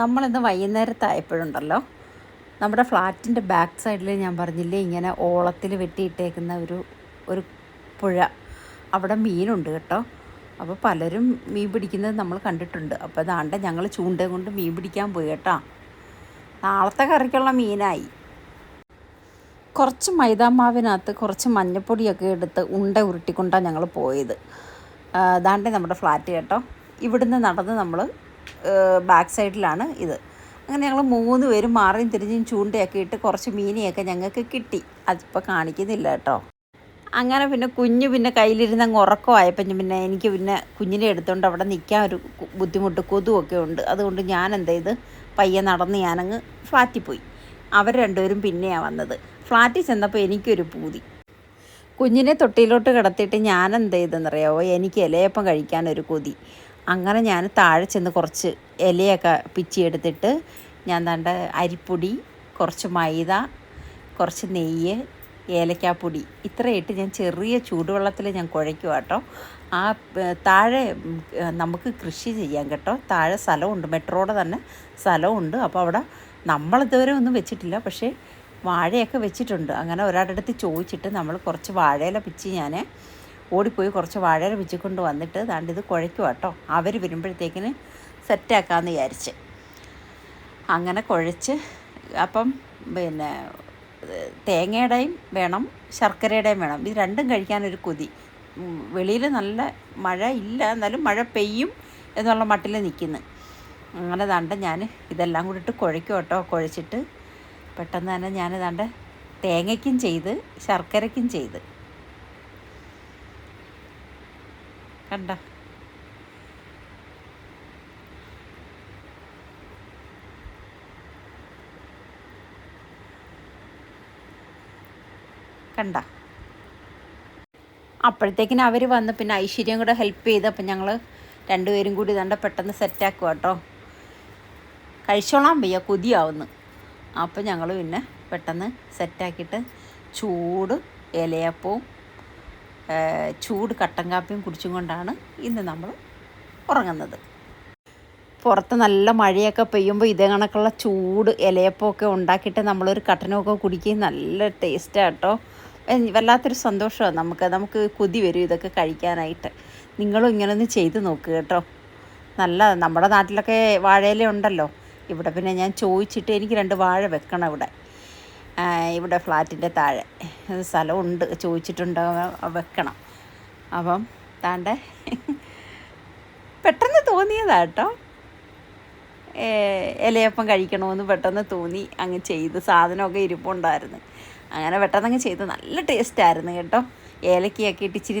നമ്മളിന്ന് വൈകുന്നേരത്തായപ്പോഴുണ്ടല്ലോ നമ്മുടെ ഫ്ലാറ്റിന്റെ ബാക്ക് സൈഡിൽ ഞാൻ പറഞ്ഞില്ലേ ഇങ്ങനെ ഓളത്തിൽ വെട്ടിയിട്ടേക്കുന്ന ഒരു ഒരു പുഴ. അവിടെ മീനുണ്ട് കേട്ടോ. അപ്പോൾ പലരും മീൻ പിടിക്കുന്നത് നമ്മൾ കണ്ടിട്ടുണ്ട്. അപ്പോൾ അതാണ്ട് ഞങ്ങൾ ചൂണ്ടയും കൊണ്ട് മീൻ പിടിക്കാൻ പോയി കേട്ടോ. നാളത്തെ കറിക്കുള്ള മീനായി. കുറച്ച് മൈദാമാവിനകത്ത് കുറച്ച് മഞ്ഞപ്പൊടിയൊക്കെ എടുത്ത് ഉണ്ട ഉരുട്ടിക്കൊണ്ടാണ് ഞങ്ങൾ പോയത്. അതാണ്ട് നമ്മുടെ ഫ്ലാറ്റ് കേട്ടോ. ഇവിടുന്ന് നടന്ന് നമ്മൾ ബാക്ക് സൈഡിലാണ് ഇത്. അങ്ങനെ ഞങ്ങൾ മൂന്ന് പേരും മാറിയും തിരിഞ്ഞും ചൂണ്ടയൊക്കെ ഇട്ട് കുറച്ച് മീനെയൊക്കെ ഞങ്ങൾക്ക് കിട്ടി. അതിപ്പോൾ കാണിക്കുന്നില്ല കേട്ടോ. അങ്ങനെ പിന്നെ കുഞ്ഞ് പിന്നെ കയ്യിലിരുന്ന് അങ്ങ് ഉറക്കമായപ്പം പിന്നെ എനിക്ക് പിന്നെ കുഞ്ഞിനെ എടുത്തുകൊണ്ട് അവിടെ നിൽക്കാൻ ഒരു ബുദ്ധിമുട്ട് കൊതുവൊക്കെ ഉണ്ട്. അതുകൊണ്ട് ഞാൻ എന്ത് ചെയ്ത് പയ്യെ നടന്ന് ഞാനങ്ങ് ഫ്ലാറ്റിൽ പോയി. അവർ രണ്ടുപേരും പിന്നെയാണ് വന്നത്. ഫ്ലാറ്റിൽ ചെന്നപ്പോൾ എനിക്കൊരു പൂതി. കുഞ്ഞിനെ തൊട്ടിയിലോട്ട് കിടത്തിയിട്ട് ഞാൻ എന്ത് ചെയ്തെന്നറിയാവോ? എനിക്ക് ഇലയപ്പം കഴിക്കാനൊരു കൊതി. അങ്ങനെ ഞാൻ താഴെ ചെന്ന് കുറച്ച് ഇലയൊക്കെ പിച്ചിയെടുത്തിട്ട് ഞാൻ തണ്ട അരിപ്പൊടി കുറച്ച് മൈദ കുറച്ച് നെയ്യ് ഏലക്കാപ്പൊടി ഇത്രയിട്ട് ഞാൻ ചെറിയ ചൂടുവെള്ളത്തിൽ ഞാൻ കുഴയ്ക്കും കേട്ടോ ആ താഴെ നമുക്ക് കൃഷി ചെയ്യാൻ കേട്ടോ. താഴെ സ്ഥലമുണ്ട് മെട്രോയുടെ തന്നെ സ്ഥലമുണ്ട്. അപ്പോൾ അവിടെ നമ്മളിതുവരെ ഒന്നും വെച്ചിട്ടില്ല. പക്ഷേ വാഴയൊക്കെ വെച്ചിട്ടുണ്ട്. അങ്ങനെ ഒരാളുടെ അടുത്ത് ചോദിച്ചിട്ട് നമ്മൾ കുറച്ച് വാഴയില പിച്ച് ഞാൻ ഓടിപ്പോയി കുറച്ച് വാഴ പിച്ചിക്കൊണ്ട് വന്നിട്ട് ദാണ്ട് ഇത് കുഴയ്ക്കുക കേട്ടോ അവർ വരുമ്പോഴത്തേക്കിന് സെറ്റാക്കാമെന്ന് വിചാരിച്ച്. അങ്ങനെ കുഴച്ച് അപ്പം പിന്നെ തേങ്ങയുടെയും വേണം ശർക്കരയുടെയും വേണം. ഇത് രണ്ടും കഴിക്കാനൊരു കൊതി. വെളിയിൽ നല്ല മഴ ഇല്ല എന്നാലും മഴ പെയ്യും എന്നുള്ള മട്ടിൽ നിൽക്കുന്നു അങ്ങനെ ദാണ്ട ഞാൻ ഇതെല്ലാം കൂടി ഇട്ട് കുഴയ്ക്കും കേട്ടോ കുഴച്ചിട്ട് പെട്ടെന്ന് തന്നെ ഞാൻ ദാണ്ട തേങ്ങയ്ക്കും ചെയ്ത് ശർക്കരയ്ക്കും ചെയ്ത്. കണ്ട. കണ്ട. അപ്പോഴത്തേക്കിന് അവർ വന്ന് പിന്നെ ഐശ്വര്യം കൂടെ ഹെൽപ്പ് ചെയ്ത് അപ്പം ഞങ്ങൾ രണ്ടുപേരും കൂടി ദണ്ട പെട്ടെന്ന് സെറ്റാക്കുക കേട്ടോ കഴിച്ചോളാൻ വയ്യ കൊതിയാവുന്നു. അപ്പം ഞങ്ങൾ പിന്നെ പെട്ടെന്ന് സെറ്റാക്കിയിട്ട് ചൂട് ഇലയപ്പവും ചൂട് കട്ടൻ കാപ്പിയും കുടിച്ചും കൊണ്ടാണ് ഇന്ന് നമ്മൾ ഉറങ്ങുന്നത്. പുറത്ത് നല്ല മഴയൊക്കെ പെയ്യുമ്പോൾ ഇതേ കണക്കുള്ള ചൂട് ഇലയപ്പമൊക്കെ ഉണ്ടാക്കിയിട്ട് നമ്മളൊരു കട്ടനൊക്കെ കുടിക്കുകയും നല്ല ടേസ്റ്റാണ് കേട്ടോ വല്ലാത്തൊരു സന്തോഷമാണ് നമുക്ക്. നമുക്ക് കൊതി വരും ഇതൊക്കെ കഴിക്കാനായിട്ട്. നിങ്ങളും ഇങ്ങനെ ഒന്ന് ചെയ്ത് നോക്കുക കേട്ടോ. നല്ല നമ്മുടെ നാട്ടിലൊക്കെ വാഴയില ഉണ്ടല്ലോ. ഇവിടെ പിന്നെ ഞാൻ ചോദിച്ചിട്ട് എനിക്ക് രണ്ട് വാഴ വെക്കണം ഇവിടെ. ഇവിടെ ഫ്ലാറ്റിന്റെ താഴെ സ്ഥലമുണ്ട്. ചോദിച്ചിട്ടുണ്ട് വെക്കണം. അപ്പം താണ്ടെ പെട്ടെന്ന് തോന്നിയതാ കേട്ടോ. ഏ, ഇലയപ്പം കഴിക്കണമെന്ന് പെട്ടെന്ന് തോന്നി. അങ്ങ് ചെയ്ത് സാധനമൊക്കെ ഇരിപ്പുണ്ടായിരുന്നു. അങ്ങനെ പെട്ടെന്ന് അങ്ങ് ചെയ്ത് നല്ല ടേസ്റ്റായിരുന്നു കേട്ടോ. ഏലക്കയൊക്കെ ഇട്ട് ഇച്ചിരി